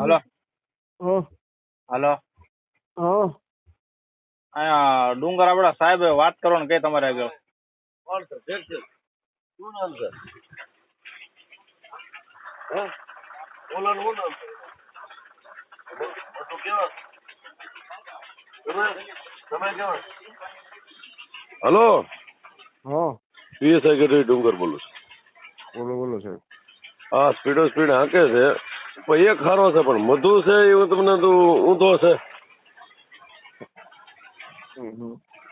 Hello હા hello હા અહીંયા ડુંગર આપડા સાહેબ વાત કરો ને કઈ તમારે આગળ કોણ છે શેઠ છે શું નામ છે હે ઓલાનું શું નામ છે કેવા તમે તમે કેવા હલો હા પીએસઆઈ ગઢવી ડુંગર બોલું છું. બોલો બોલો સાહેબ હા સ્પીડો સ્પીડ હાંકે છે. પણ એક ખારો છે પણ મધુ છે એવું તમને તો ઊંધો છે.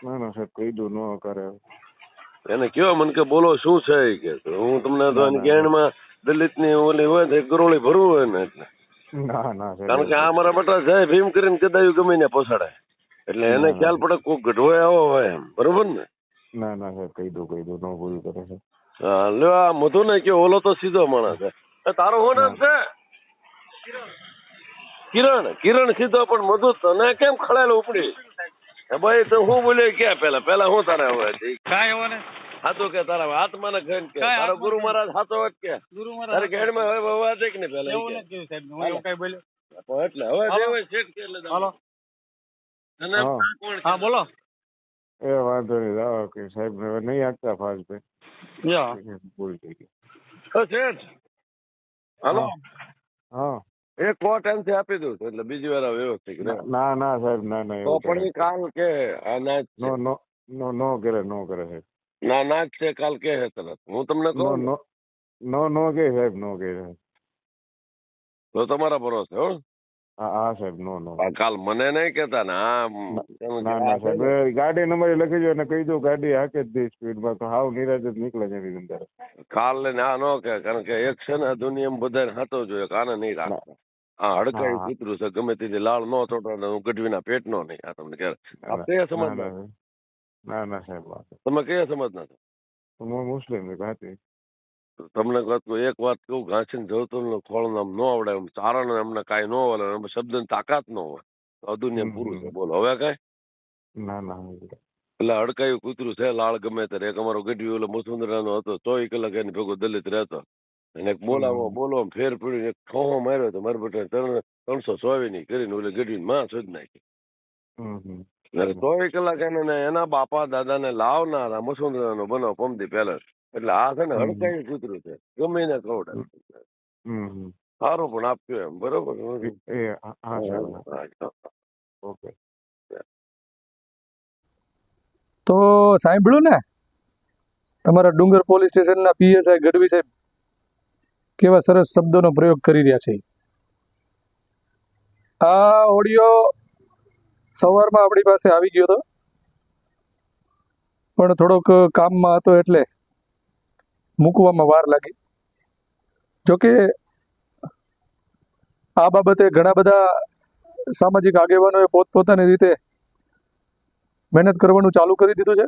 ના ના સાહેબ કહી દઉં ન કરે. એને કયો મને કે બોલો શું છે કે? હું તમને તો એની ગેણમાં દલિતની. ઓલી હોય તો ગરોળી ભરવું હોય ને એટલે. ના ના કારણ કે આ મારા બટા છે ભીમ કરીને કદાયું ગમે ને પોસાડે. એટલે એને ખ્યાલ પડે કોઈ ગઢવાય આવો હોય એમ. બરોબર ને? ના ના સાહેબ કહી દો કહી દો ન ભૂલ કરે છે હા લ્યો આ મધુ ને કયો ઓલો તો સીધો માણસ છે. તારો શું નામ છે? કિરણ કિરણ સીધો પણ મધુ તને કેમ ખળેલ ઉપડી ભાઈ તો હું બોલ્યો ક્યાં પેલા પેલા હું તારે હવે કાંઈ એવો ને હાથો કે તારા હાથમાં ને ખાઈને કે તારો ગુરુ મહારાજ હાથો જ કે? ગુરુ તારે ગેડમાં હવે બવા છે કે ને પેલા એવું નથી કે. સાહેબ હું એવું કાંઈ બોલ્યો. એટલે હવે. જે શેઠ કે એટલે હાલો. અને કોણ હા બોલો. એ વાંધો નહીં આવો કે સાહેબ હવે નહીં આપતા ફાસ્ટ પે યા. ભૂલ થઈ ગઈ. ઓ શેઠ હાલો. હા. એક ટાઈમથી આપી દઉં છું. એટલે બીજી વાર વ્યવસ્થિત ના- ના ના સાહેબ ના ના તો પણ કાલ કે આ ના નો નો નો નો કરે નો કરે સાહેબ. ના નાચ છે કાલ કે હે તરત. હું તમને નો કહું નો નો નો કે સાહેબ નો કે તો તમારા ભરોસે હો? હા સાહેબ નો નો. કાલ મને નહીં કેતા ને આ ના ના સાહેબ ગાડી નંબર લખી દો અને કહી દો ગાડી હાકે જ સ્પીડ સ્પીડમાં તો હાવ નિરાજ જ નીકળે છે એની અંદર. કાલ ને આ નો કે કારણ કે એક છે ને દુનિયામાં બધાને હાથો જોઈએ કાને નહીં રાખતા. આ હડકાઈ હા. કૂતરું છે ગમે તેથી લાળ નો ચોટો ને હું ગઢવીના પેટ નો નહીં. આ તમને ક્યારે આપ કયા સમાજ ના, ના, ના સાહેબ વાત તમે કયા સમાજ ના છો? હું મુસ્લિમ છું ઘાતી તમને વાત કહું, એક વાત કહું ઘાસીને જવતું ખોળ નામ ન આવડે એમ ચારણ એમને કાંઈ ન હોય એમ શબ્દ તાકાત ન હોય. તો હમ, પૂરું છે. બોલો હવે કાંઈ? ના ના એટલે હડકાયું કૂતરું છે લાળ ગમે ત્યારે. એક અમારો ગઢવી ઓલો મુસુંદરાનો હતો ચોવીસ કલાક એની ભેગો દલિત રહેતો. અને બોલાવો બોલો ફેર પડીને એક ઠોહો માર્યો તો મારા બેટા ત્રણ ત્રણસો સોવી ની કરીને ઓલે ગઢવી માં શોધ નાખી. ચોવીસ કલાક એને એના બાપા દાદા ને લાવનારા મુસુંદરાનો બનાવ પમદી પેલેસ એટલે આ છે ને હડકાઈ કૂતરું છે. ગમે એને કવડે હમ હમ સારું પણ આપ્યું એમ બરોબર. ઓકે. તો સાંભળ્યું ને? તમારા ડુંગર પોલીસ સ્ટેશનના પીએસઆઈ ગઢવી સાહેબ કેવા સરસ શબ્દોનો પ્રયોગ કરી રહ્યા છે. આ ઓડિયો સવારમાં આપણી પાસે આવી ગયો હતો. પણ થોડોક કામમાં હતો એટલે મૂકવામાં વાર લાગી. જોકે આ બાબતે ઘણા બધા સામાજિક આગેવાનોએ પોતપોતાની રીતે મહેનત કરવાનું ચાલુ કરી દીધું છે.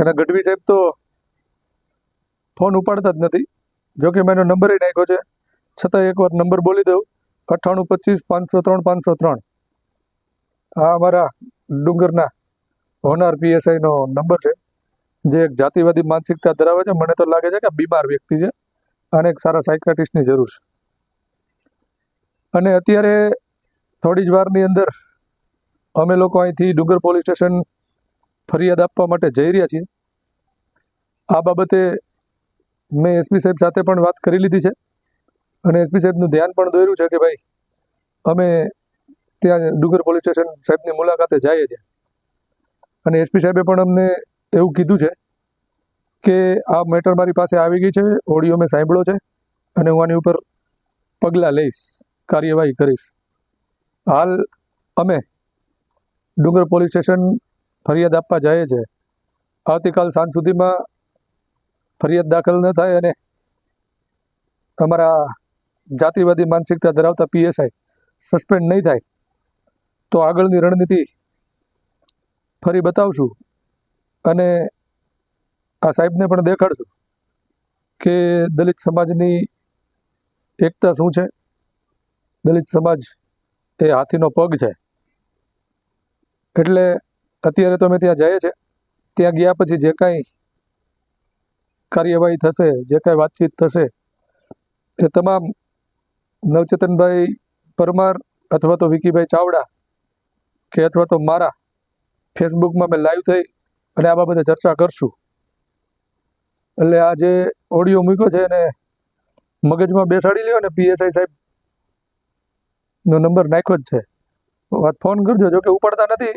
અને ગઢવી સાહેબ તો ફોન ઉપાડતા જ નથી. જો કે મેં એનો નંબર નાખ્યો છે. છતાં એકવાર નંબર બોલી દઉં. અઠ્ઠાણું, પચીસ, પાંચસો ત્રણ પાંચસો ત્રણ. આ અમારા ડુંગરના હોનાર પીએસઆઈનો નંબર છે. જે એક જાતિવાદી માનસિકતા ધરાવે છે. મને તો લાગે છે કે બીમાર વ્યક્તિ છે અને એક સારા સાયકાટિસ્ટની જરૂર છે. અને અત્યારે થોડી જ વારની અંદર અમે લોકો અહીંથી ડુંગર પોલીસ સ્ટેશન ફરિયાદ આપવા માટે જઈ રહ્યા છીએ. આ બાબતે મેં એસપી સાહેબ સાથે પણ વાત કરી લીધી છે અને એસપી સાહેબનું ધ્યાન પણ દોર્યું છે કે ભાઈ, અમે ત્યાં ડુંગર પોલીસ સ્ટેશન સાહેબની મુલાકાતે જઈએ છીએ. અને એસપી સાહેબે પણ અમને એવું કીધું છે કે આ મેટર મારી પાસે આવી ગઈ છે, ઓડિયો મેં સાંભળ્યો છે અને હું આની ઉપર પગલાં લઈશ, કાર્યવાહી કરીશ. હાલ અમે ડુંગર પોલીસ સ્ટેશન ફરિયાદ આપવા જઈએ છીએ. આવતીકાલ સાંજ સુધીમાં ફરિયાદ દાખલ ન થાય અને તમારા જાતિવાદી માનસિકતા ધરાવતા પીએસઆઈ સસ્પેન્ડ નહીં થાય, તો આગળની રણનીતિ ફરી બતાવશું અને આ સાહેબને પણ દેખાડશું કે દલિત સમાજની એકતા શું છે, દલિત સમાજ એ હાથીનો પગ છે. એટલે અત્યારે તો અમે ત્યાં જઈએ છે ત્યાં ગયા પછી જે કાંઈ કાર્યવાહી થશે, જે કાંઈ વાતચીત થશે, એ તમામ નવચેતનભાઈ પરમાર અથવા તો વિકીભાઈ ચાવડા કે અથવા તો મારા ફેસબુકમાં મેં લાઈવ થઈ અને આ બાબતે ચર્ચા કરશું. એટલે આ જે ઓડિયો મૂક્યો છે એને મગજમાં બેસાડી લ્યો અને પીએસઆઈ સાહેબ નો નંબર નાખ્યો જ છે. વાત ફોન કરજો જોકે ઉપાડતા નથી.